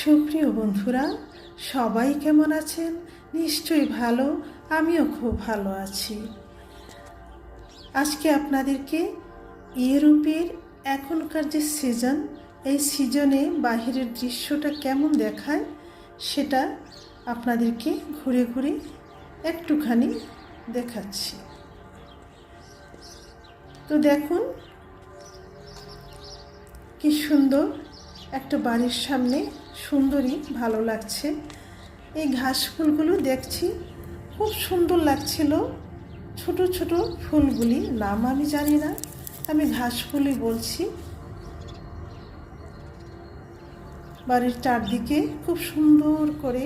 সুপ্রিয় বন্ধুরা, সবাই কেমন আছেন? নিশ্চয়ই ভালো, আমিও খুব ভালো আছি। আজকে আপনাদেরকে ইউরোপের এখনকার যে সিজন, এই সিজনে বাহিরের দৃশ্যটা কেমন দেখায়, সেটা আপনাদেরকে ঘুরে ঘুরে একটুখানি দেখাচ্ছি। তো দেখুন, কি সুন্দর একটা বাড়ির সামনে সুন্দরী ভালো লাগছে। এই ঘাস ফুলগুলো দেখছি, খুব সুন্দর লাগছিল। ছোট ছোট ফুলগুলি নাম আমি জানি না, আমি ঘাস ফুলই বলছি। বাড়ির চারদিকে খুব সুন্দর করে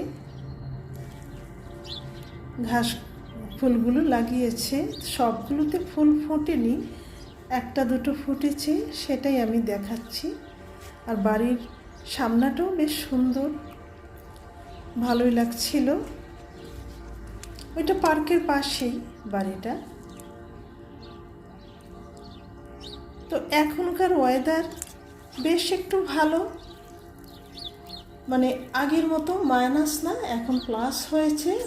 ঘাস ফুলগুলো লাগিয়েছে। সবগুলোতে ফুল ফোটেনি, একটা দুটো ফুটেছে, সেটাই আমি দেখাচ্ছি। আর বাড়ির সামনাটাও বেশ সুন্দর। ভালোই লাগছিল। ওইটা পার্কের পাশেই বাড়িটা। তো এখনকার ওয়েদার বেশ একটু ভালো। মানে আগের মতো মাইনাস না, এখন প্লাস হয়েছে।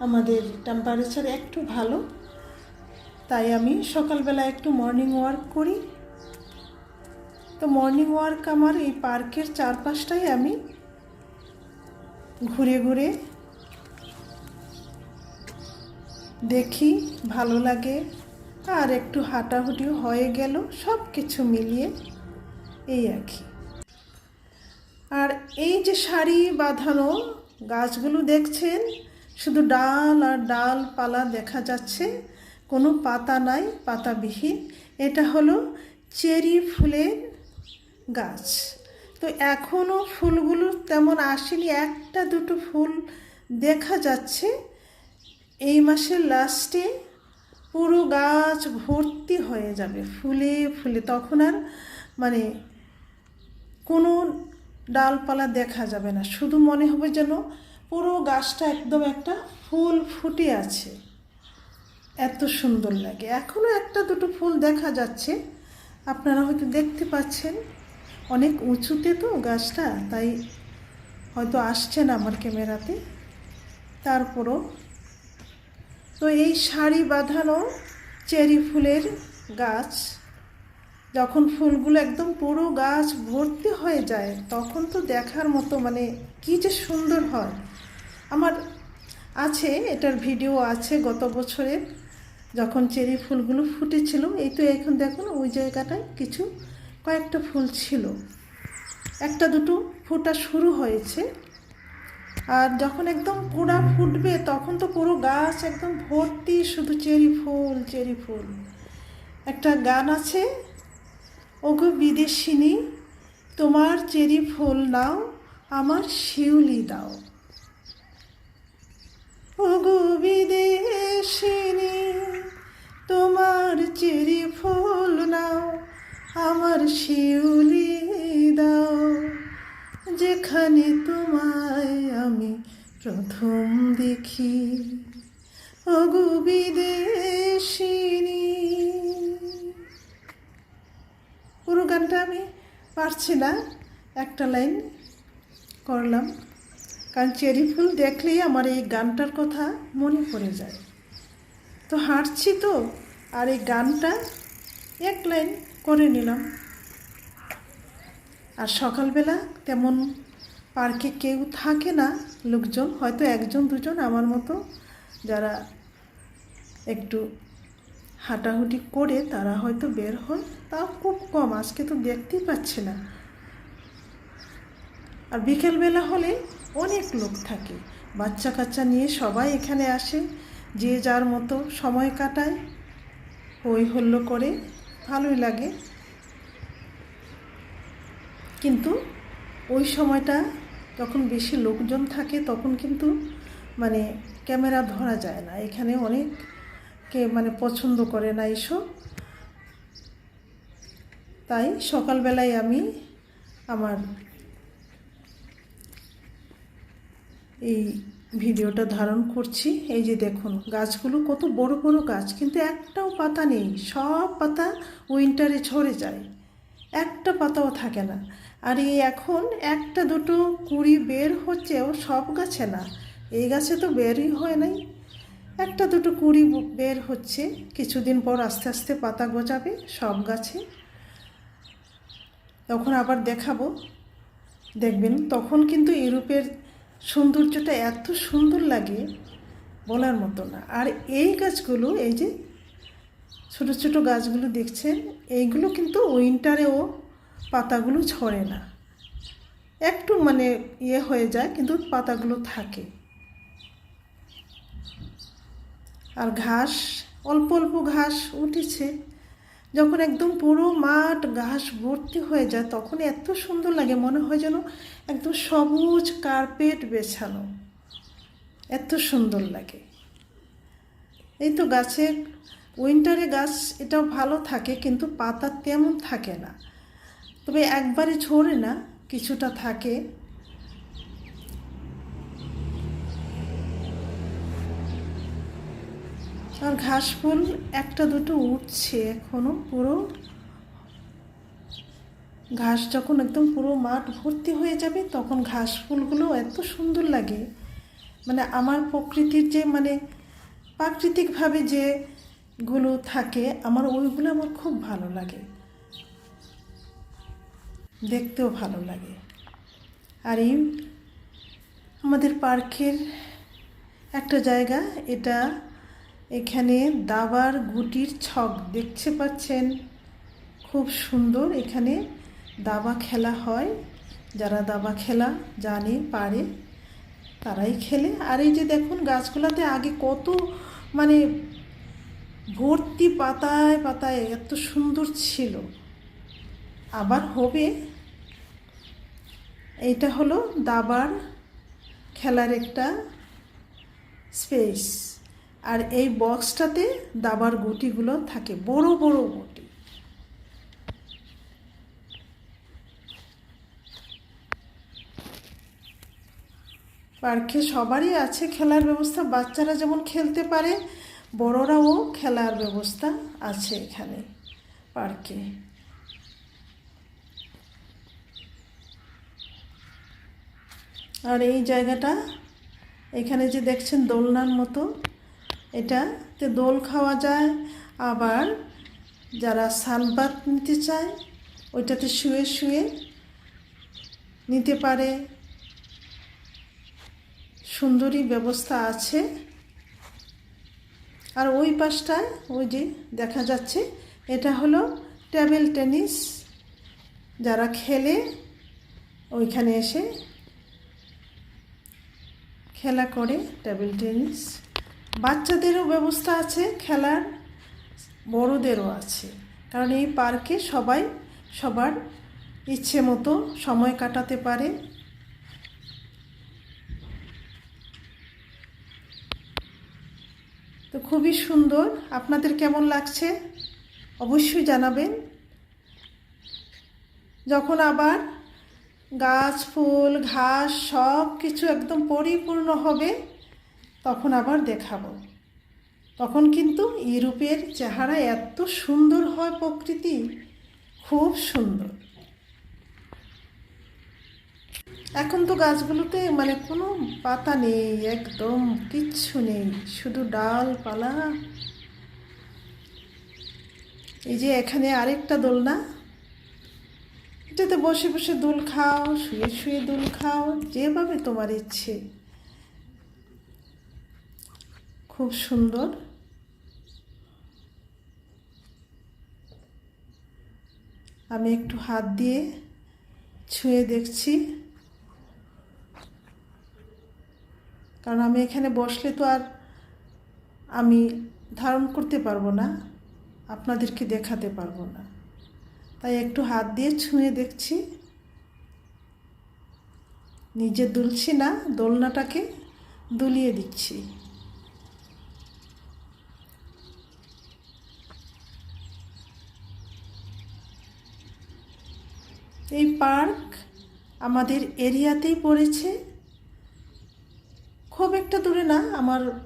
আমাদের টেম্পারেচার একটু ভালো। তাই আমি সকালবেলা একটু মর্নিং ওয়ার্ক করি। তো মর্নিং ওয়ার্ক আমার এই পার্কের চারপাশটাই আমি ঘুরে ঘুরে দেখি, ভালো লাগে। আর একটু হাঁটাহুটিও হয়ে গেল সব কিছু মিলিয়ে এই আর কি। আর এই যে শাড়ি বাঁধানো গাছগুলো দেখছেন, শুধু ডাল আর ডাল পালা দেখা যাচ্ছে, কোনো পাতা নাই, পাতাবিহীন। এটা হলো চেরি ফুলের গাছ। তো এখনও ফুলগুলো তেমন আসেনি, একটা দুটো ফুল দেখা যাচ্ছে। এই মাসের লাস্টে পুরো গাছ ভর্তি হয়ে যাবে, ফুলে ফুলে। তখন আর মানে কোনো ডালপালা দেখা যাবে না। শুধু মনে হবে যেন পুরো গাছটা একদম একটা ফুল ফুটে আছে। এত সুন্দর লাগে। এখনও একটা দুটো ফুল দেখা যাচ্ছে। আপনারা হয়তো দেখতে পাচ্ছেন। অনেক উঁচুতে তো গাছটা, তাই হয়তো আসছে না আমার ক্যামেরাতে। তারপরও তো এই শাড়ি বাঁধানো চেরি ফুলের গাছ, যখন ফুলগুলো একদম পুরো গাছ ভর্তি হয়ে যায়, তখন তো দেখার মতো মানে কি যে সুন্দর হয়। আমার আছে, এটার ভিডিও আছে গত বছরের যখন চেরি ফুলগুলো ফুটেছিল, এই তো এখন দেখুন ওই জায়গাটায় কিছু কয়েকটা ফুল ছিল। একটা দুটো ফোটা শুরু হয়েছে। আর যখন একদম পুরা ফুটবে, তখন তো পুরো গাছ একদম ভর্তি, শুধু চেরি ফুল চেরি ফুল। একটা গান আছে, ওগো বিদেশিনী, তোমার চেরি ফুল নাও, আমার শিউলি দাও। ওগো বিদেশিনী, তোমার চেরি ফুল আমার শিউলি দাও, যেখানে তোমায় আমি প্রথম দেখি। ওগো বিদেশিনী। পুরো গানটা আমি পারছি না, একটা লাইন করলাম। কারণ চেরি ফুল দেখলেই আমার এই গানটার কথা মনে পড়ে যায়। তো হাঁটছি তো, আর এই গানটা এক লাইন করে নিলাম। আর সকালবেলা তেমন পার্কে কেউ থাকে না, লোকজন, হয়তো একজন, দুজন আমার মতো যারা একটু হাঁটাহুটি করে তারা হয়তো বের হয়। তাও খুব কম, আজকে তো দেখতেই পাচ্ছি না। আর বিকেলবেলা হলে অনেক লোক থাকে। বাচ্চা কাচ্চা নিয়ে সবাই এখানে আসে, যে যার মতো সময় কাটায় হই হল্লো করে। ভালোই লাগে। কিন্তু ওই সময়টা যখন বেশি লোকজন থাকে, তখন কিন্তু মানে ক্যামেরা ধরা যায় না। এখানে অনেককে মানে পছন্দ করে না এইসব। তাই সকালবেলায় আমি আমার এই ভিডিওটা ধারণ করছি। এই যে দেখুন, গাছগুলো কত বড় বড় গাছ, কিন্তু একটাও পাতা নেই। সব পাতা উইন্টারে ঝরে যায়। একটা পাতাও থাকে না। আর এই এখন একটা, দুটো কুড়ি বের হচ্ছেও সব গাছে না। এই গাছে তো বেরই হয় নাই। একটা, দুটো কুড়ি বের হচ্ছে। কিছুদিন পর আস্তে আস্তে পাতা গজাবে সব গাছে। তখন আবার দেখাবো। দেখবেন, তখন কিন্তু ইউরোপের সৌন্দর্যটা এত সুন্দর লাগে বলার মতো না। আর এই গাছগুলো, এই যে ছোট ছোট গাছগুলো দেখছেন, এইগুলো কিন্তু উইন্টারেও পাতাগুলো ছড়ে না। একটু মানে ইয়ে হয়ে যায়, কিন্তু পাতাগুলো থাকে। আর ঘাস, অল্প অল্প ঘাস উঠেছে। যখন একদম পুরো মাঠ ঘাস ভর্তি হয়ে যায় তখন এত সুন্দর লাগে, মনে হয় যেন একদম সবুজ কার্পেট বেছানো। এত সুন্দর লাগে। এই তো গাছে উইন্টারে গাছ এটাও ভালো থাকে, কিন্তু পাতা তেমন থাকে না। তবে একবারে ঝরে না, কিছুটা থাকে। আর ঘাস ফুল একটা দুটো উঠছে এখনও, পুরো ঘাস যখন একদম পুরো মাঠ ভর্তি হয়ে যাবে, তখন ঘাস ফুলগুলো এত সুন্দর লাগে। মানে আমার প্রকৃতির যে মানে প্রাকৃতিকভাবে যে গুলো থাকে, আমার ওইগুলো আমার খুব ভালো লাগে। দেখতেও ভালো লাগে। আর এই আমাদের পার্কের একটা জায়গা, এটা এখানে দাবার গুটির ছক দেখতে পাচ্ছেন। খুব সুন্দর এখানে দাবা খেলা হয়। যারা দাবা খেলা জানে, পারে, তারাই খেলে। আর এই যে দেখুন, গাছগুলোতে আগে কত মানে ভর্তি পাতায় পাতায় এত সুন্দর ছিল। আবার হবে। এইটা হলো দাবার খেলার একটা স্পেস। আর এই বক্সটাতে দাবার গুটিগুলো থাকে, বড় বড় গুটি। পার্কে সবারই আছে খেলার ব্যবস্থা, বাচ্চারা যেমন খেলতে পারে, বড়রাও খেলার ব্যবস্থা আছে এখানে পার্কে। আর এই জায়গাটা, এখানে যে দেখছেন দোলনার মতো এটাতে দোল খাওয়া যায়, আবার যারা সানবাত নিতে চায়, ওইটাতে শুয়ে শুয়ে নিতে পারে। সুন্দরী ব্যবস্থা আছে। আর ওই পাশটায়, ওই যে দেখা যাচ্ছে, এটা হলো টেবিল টেনিস। যারা খেলে, ওইখানে এসে খেলা করে টেবিল টেনিস। বাচ্চাদেরও ব্যবস্থা আছে, খেলার, বড়দেরও আছে। কারণ এই পার্কে সবাই সবার ইচ্ছে মতো সময় কাটাতে পারে। তো খুবই সুন্দর। আপনাদের কেমন লাগছে? অবশ্যই জানাবেন। যখন আবার গাছ, ফুল, ঘাস সব কিছু একদম পরিপূর্ণ হবে তখন আবার দেখাবো। তখন কিন্তু ইউরোপের চেহারা এত সুন্দর হয় প্রকৃতি, খুব সুন্দর। এখন তো গাছগুলোতে মানে কোনো পাতা নেই, একদম কিচ্ছু নেই, শুধু ডালপালা। এই যে এখানে আরেকটা দোলনা। এটাতে বসে বসে দোল খাও, শুয়ে শুয়ে দোল খাও, যেভাবে তোমার ইচ্ছে। খুব সুন্দর। আমি একটু হাত দিয়ে ছুঁয়ে দেখছি। কারণ আমি এখানে বসলে তো আর আমি ধারণ করতে পারব না, আপনাদেরকে দেখাতে পারব না। তাই একটু হাত দিয়ে ছুঁয়ে দেখছি। নিজে দুলছি না, দোলনাটাকে দুলিয়ে দিচ্ছি। এই পার্ক আমাদের এরিয়াতেই পড়েছে। খুব একটা দূরে না, আমার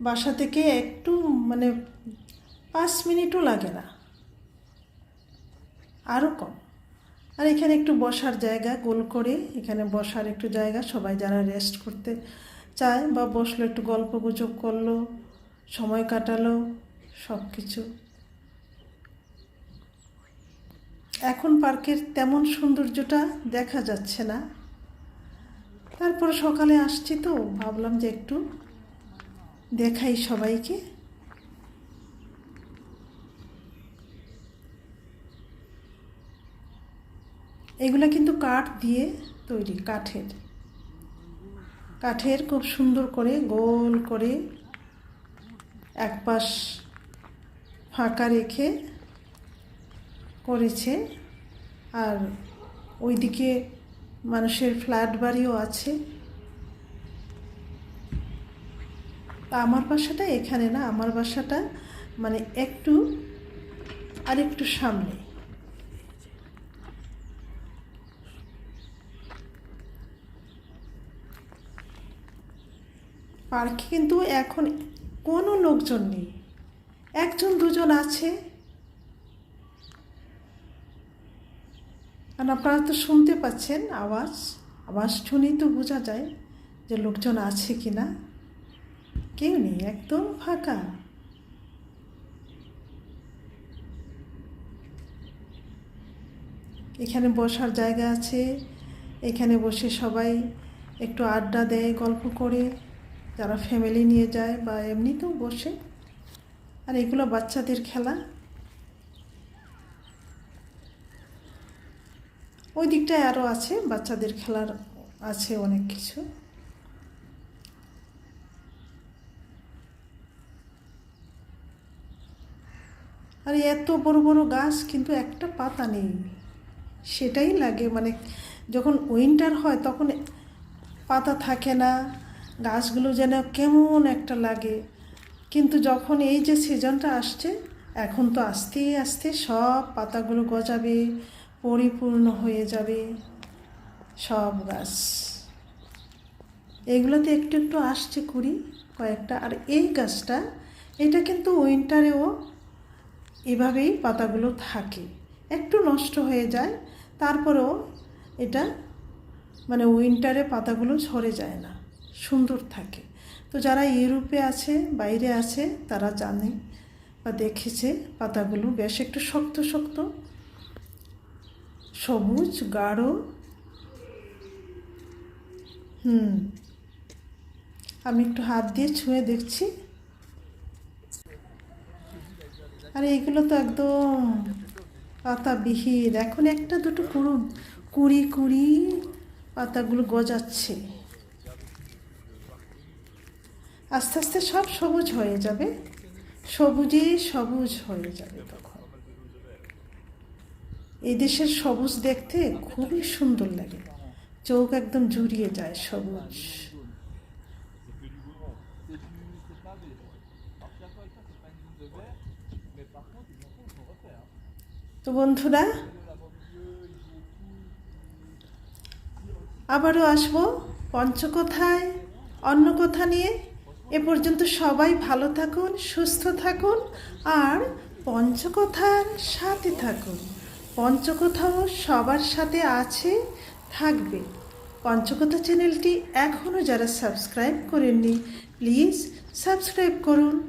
বাসা থেকে একটু মানে পাঁচ মিনিটও লাগে না। আরও কম। আর এখানে একটু বসার জায়গা, গোল করে এখানে বসার একটু জায়গা, সবাই যারা রেস্ট করতে চায় বা বসল, একটু গল্প গুজব করল, সময় কাটালো সব কিছু এখন পার্কের তেমন সৌন্দর্যটা দেখা যাচ্ছে না। তারপর সকালে আসছি তো, ভাবলাম যে একটু দেখাই সবাইকে। এগুলা কিন্তু কাঠ দিয়ে তৈরি, কাঠের। কাঠের খুব সুন্দর করে গোল করে এক পাশ ফাঁকা রেখে করেছে আর ওইদিকে মানুষের ফ্ল্যাট বাড়িও আছে। তা আমার বাসাটা এখানে না, আমার বাসাটা মানে একটু আর একটু সামনে। পার্কে কিন্তু এখন কোনো লোকজন নেই। একজন দুজন আছে। আর আপনারা তো শুনতে পাচ্ছেন আওয়াজ। আওয়াজ শুনেই তো বোঝা যায় যে লোকজন আছে কি না কেউ নেই, একদম ফাঁকা। এখানে বসার জায়গা আছে। এখানে বসে সবাই একটু আড্ডা দেয়, গল্প করে। যারা ফ্যামিলি নিয়ে যায় বা এমনিতেও বসে। আর এগুলো বাচ্চাদের খেলা। ওই দিকটায় আরও আছে, বাচ্চাদের খেলার আছে অনেক কিছু। আর এত বড় বড় গাছ, কিন্তু একটা পাতা নেই। সেটাই লাগে মানে যখন উইন্টার হয় তখন পাতা থাকে না, গাছগুলো যেন কেমন একটা লাগে। কিন্তু যখন এই যে সিজনটা আসছে, এখন তো আস্তে আস্তে সব পাতাগুলো গজাবে। পরিপূর্ণ হয়ে যাবে সব গাছ। এগুলোতে একটু একটু আসছে কুড়ি, কয়েকটা। আর এই গাছটা, এটা কিন্তু উইন্টারেও এভাবেই পাতাগুলো থাকে। একটু নষ্ট হয়ে যায়, তারপরেও এটা মানে উইন্টারে পাতাগুলো ঝরে যায় না, সুন্দর থাকে। তো যারা ইউরোপে আছে, বাইরে আছে, তারা জানে বা দেখেছে পাতাগুলো বেশ একটু শক্ত শক্ত। সবুজ, গাঢ়। হুম। আমি একটু হাত দিয়ে ছুঁয়ে দেখছি। আরে, এগুলো তো একদম পাতাবিহীন। এখন একটা, দুটো কুড়ু কুড়ি কুড়ি পাতাগুলো গজাচ্ছে। আস্তে আস্তে সব সবুজ হয়ে যাবে। সবুজে সবুজ হয়ে যাবে তখন। এই দেশের সবুজ দেখতে খুবই সুন্দর লাগে। চোখ একদম জুড়িয়ে যায় সবুজ। তো বন্ধুরা, আবারও আসব পঞ্চকথায়। অন্য কথা নিয়ে, এ পর্যন্ত সবাই ভালো থাকুন, সুস্থ থাকুন, আর পঞ্চকথার সাথে থাকুন। পঞ্চকথাও সবার সাথে আছে থাকবে। পঞ্চকথা চ্যানেলটি এখনও যারা সাবস্ক্রাইব করেননি প্লিজ সাবস্ক্রাইব করুন।